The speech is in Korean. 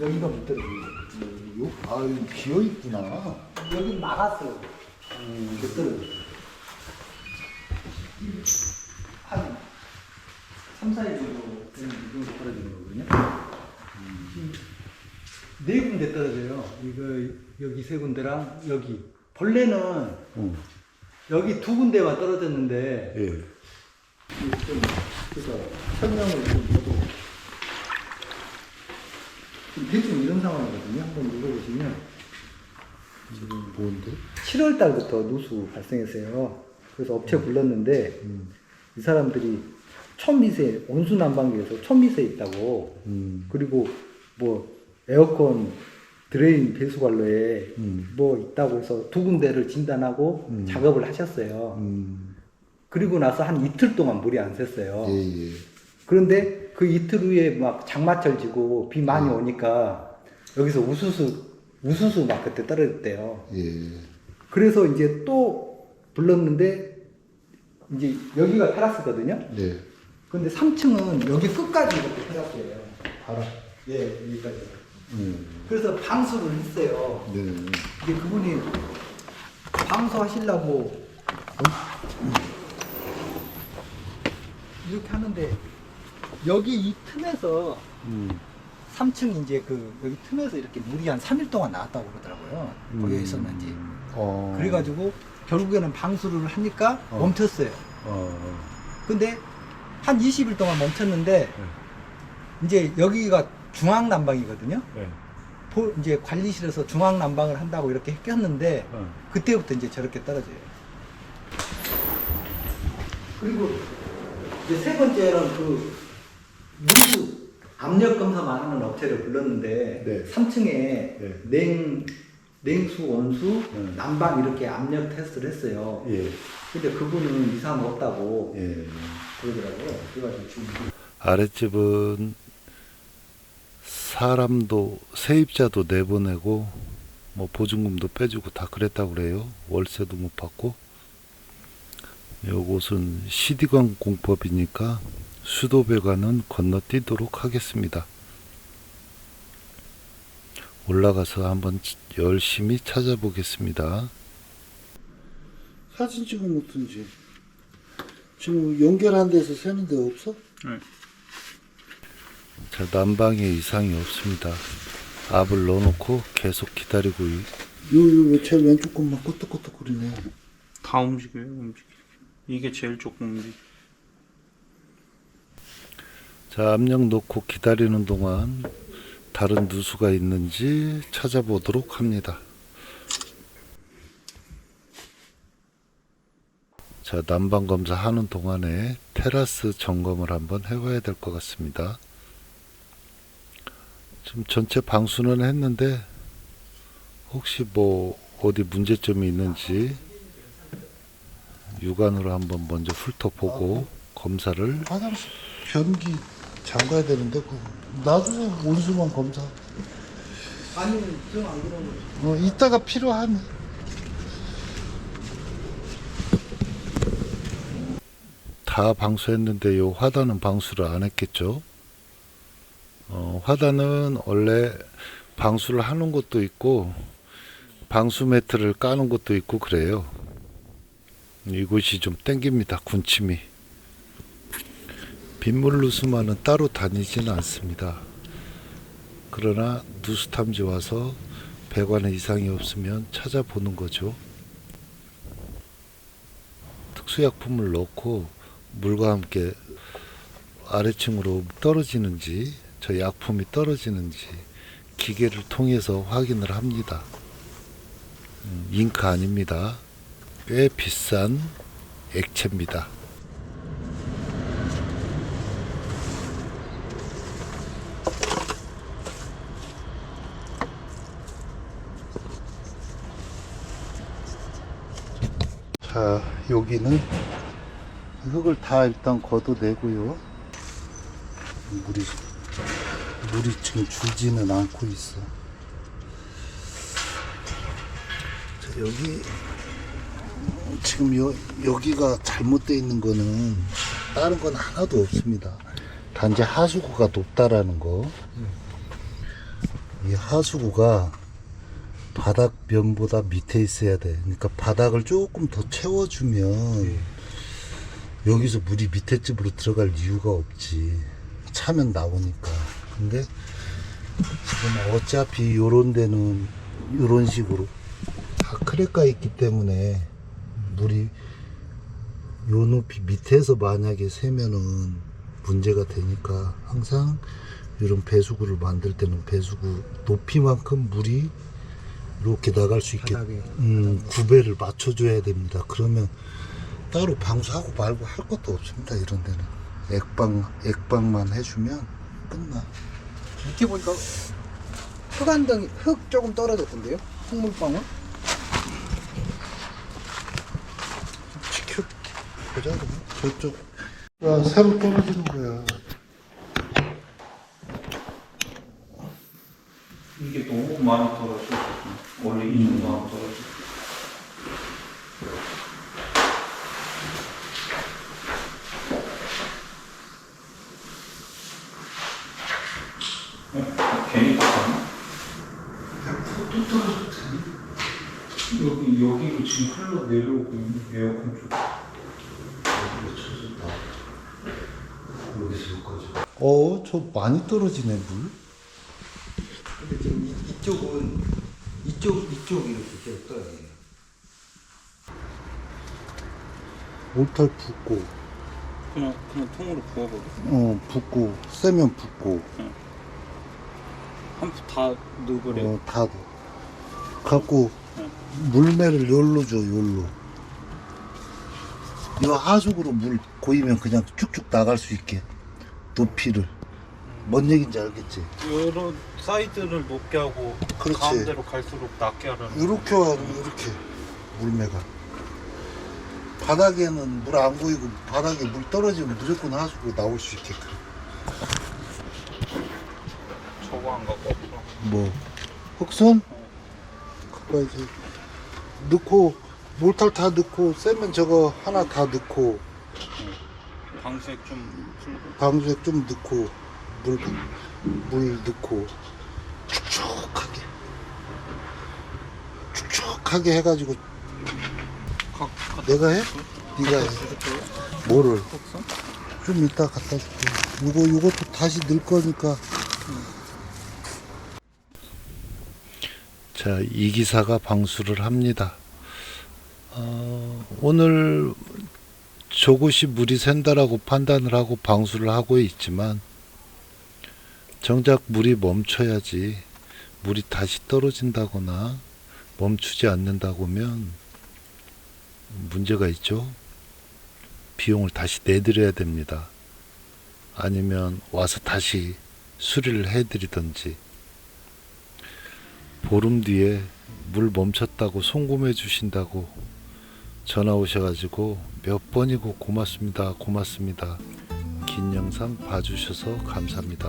여기가 못 들어가요. 요? 아, 여기 비어 있구나. 여기 막았어요. 못 들어가요. 한 3, 4일 정도 이 정도 떨어지는 거거든요. 음. 네 군데 떨어져요. 이거 여기 세 군데랑 여기. 본래는 응. 여기 두 군데만 떨어졌는데 예. 좀 그래서 설명을 좀 대충 이런 상황이거든요. 한번 읽어보시면 지금 뭔데? 7월 달부터 누수 발생했어요. 그래서 업체 불렀는데 음. 이 사람들이 천미세 온수 난방기에서 천미세 있다고 음. 그리고 뭐 에어컨 드레인 배수 관로에 음. 뭐 있다고 해서 두 군데를 진단하고 음. 작업을 하셨어요. 음. 그리고 나서 한 이틀 동안 물이 안 샜어요. 예, 예. 그런데 그 이틀 후에 막 장마철 지고 비 많이 음. 오니까 여기서 우수수 우수수 막 그때 떨어졌대요. 예. 그래서 이제 또 불렀는데 이제 여기가 테라스거든요. 네. 근데 3층은 여기 끝까지 이렇게 테라스예요. 알아. 예, 여기까지. 음. 그래서 방수를 했어요. 네. 근데 그분이 방수하시려고 이렇게 하는데 여기 이 틈에서 음. 3층 이제 그 여기 틈에서 이렇게 물이 한 3일 동안 나왔다고 그러더라고요. 거기에 있었는지. 어. 그래가지고 결국에는 방수를 하니까 어. 멈췄어요. 어. 근데 한 20일 동안 멈췄는데 이제 여기가 중앙 난방이거든요. 네. 보- 이제 관리실에서 중앙 난방을 한다고 이렇게 했는데 어. 그때부터 이제 저렇게 떨어져요. 그리고 이제 세 번째는 그 누수 압력 검사만 하는 업체를 불렀는데 네. 3층에 네. 냉 냉수, 온수, 네. 난방 이렇게 압력 테스트를 했어요. 예. 근데 그분은 이상 없다고 예. 그러더라고요. 그래가지고 지금 아랫집은 사람도 세입자도 내보내고 뭐 보증금도 빼주고 다 그랬다고 그래요. 월세도 못 받고. 요곳은 시디관 공법이니까 수도배관은 건너뛰도록 하겠습니다. 올라가서 한번 열심히 찾아보겠습니다. 사진 찍어 놓든지. 지금 연결한 데서 새는 데 없어? 자, 난방에 이상이 없습니다. 압을 넣어놓고 계속 기다리고 있- 요요 제일 왼쪽 것만 끄떡끄떡거리네. 다 움직여요, 움직여. 이게 제일 조금 움직여. 자, 압력 넣고 기다리는 동안 다른 누수가 있는지 찾아보도록 합니다. 자, 난방 검사 하는 동안에 테라스 점검을 한번 해봐야 될 것 같습니다. 지금 전체 방수는 했는데 혹시 뭐 어디 문제점이 있는지 육안으로 한번 먼저 훑어보고 검사를 변기 잠가야 되는데 그 나중에 온수만 검사. 아니면 좀안 그러면 어 이따가 필요하네. 다 방수했는데 요 화단은 방수를 안 했겠죠. 어, 화단은 원래 방수를 하는 곳도 있고 방수 매트를 까는 곳도 있고 그래요. 이곳이 좀 땡깁니다. 군침이. 빗물 누수만은 따로 다니지는 않습니다. 그러나 누수 탐지 와서 배관에 이상이 없으면 찾아보는 거죠. 특수약품을 넣고 물과 함께 아래층으로 떨어지는지 저 약품이 떨어지는지 기계를 통해서 확인을 합니다. 음, 잉크 아닙니다. 꽤 비싼 액체입니다. 자 여기는 흙을 다 일단 걷어내고요. 물이 물이 지금 줄지는 않고 있어. 자, 여기 지금 여, 여기가 잘못되어 있는 거는 다른 건 하나도 없습니다. 단지 하수구가 높다라는 거. 이 하수구가 바닥면보다 밑에 있어야 돼. 그러니까 바닥을 조금 더 채워주면 여기서 물이 밑에 집으로 들어갈 이유가 없지. 차면 나오니까. 근데 지금 어차피 요런 데는 요런 식으로 다 크랙가 있기 때문에 물이 요 높이 밑에서 만약에 새면은 문제가 되니까 항상 이런 배수구를 만들 때는 배수구 높이만큼 물이 이렇게 나갈 수 있게 바닥에. 음, 구배를 맞춰줘야 됩니다. 그러면 따로 방수하고 말고 할 것도 없습니다. 이런 데는 액방 액방만 해주면 끝나. 이렇게 보니까 흙한 덩이, 흙 조금 떨어졌던데요? 흙물방울? 지켜 보자 그러면 저쪽 야 새로 떨어지는 거야. 이게 너무 많이 떨어져. 원래 이 정도 안 떨어져. 어? 괜히? 또 떨어졌더니 여기 여기로 지금 흘러 내려오고 있는 에어컨 쪽. 여기서 여기까지. 어, 저 많이 떨어지네 물. 근데 지금 이, 이쪽은 이쪽 이쪽이 이렇게 계속 떠요. 몰탈 붓고, 그냥 그냥 통으로 부어버려. 어 붓고, 세면 붓고, 한다 넣어버려. 어, 다 갖고 응. 물매를 열로 줘, 열로. 이 하수구로 물 고이면 그냥 쭉쭉 나갈 수 있게 높이를. 뭔 얘기인지 알겠지? 여러 사이드를 높게 하고 그렇지. 가운데로 갈수록 낮게 하라는. 이렇게 하면 이렇게 물매가. 바닥에는 물 안 고이고 바닥에 물 떨어지면 무조건 하수구 나올 수 있게끔. 저거 안 갖고. 뭐 흑선? 그거지 넣고 몰탈 다 넣고 세면 저거 하나 다 넣고 방색 좀 풀고. 방수액 좀 넣고 물, 물 넣고 축축하게 축축하게 해가지고 내가 해? 네가 해 뭐를? 좀 이따 갖다 줄게 이거 이것도 다시 넣을 거니까 자, 이 기사가 방수를 합니다. 어, 오늘 조금이 물이 샌다라고 판단을 하고 방수를 하고 있지만 정작 물이 멈춰야지 물이 다시 떨어진다거나 멈추지 않는다고면 문제가 있죠. 비용을 다시 내드려야 됩니다. 아니면 와서 다시 수리를 해드리든지 보름 뒤에 물 멈췄다고 송금해 주신다고 전화 오셔가지고 몇 번이고 고맙습니다 고맙습니다 긴 영상 봐주셔서 감사합니다